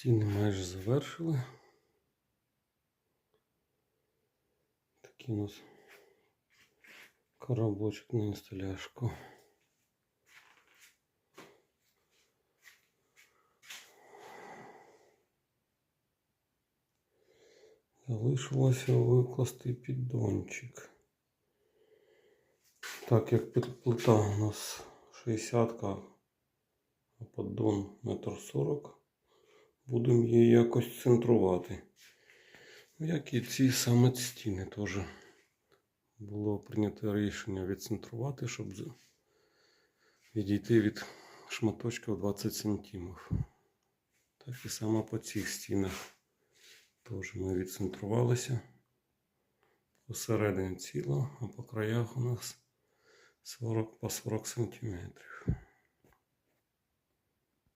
Стіни майже завершили. Такий у нас коробочок на інсталяшку. Залишилося викласти піддончик. Так як плита у нас 60, а поддон метр 40, будемо її якось центрувати. Ну, Як і ці саме стіни теж було прийнято рішення відцентрувати, щоб відійти від шматочка 20 сантимів. Так і само по цих стінах. Теж ми відцентрувалися. Посередині ціло, а по краях у нас 40 по 40 сантиметрів.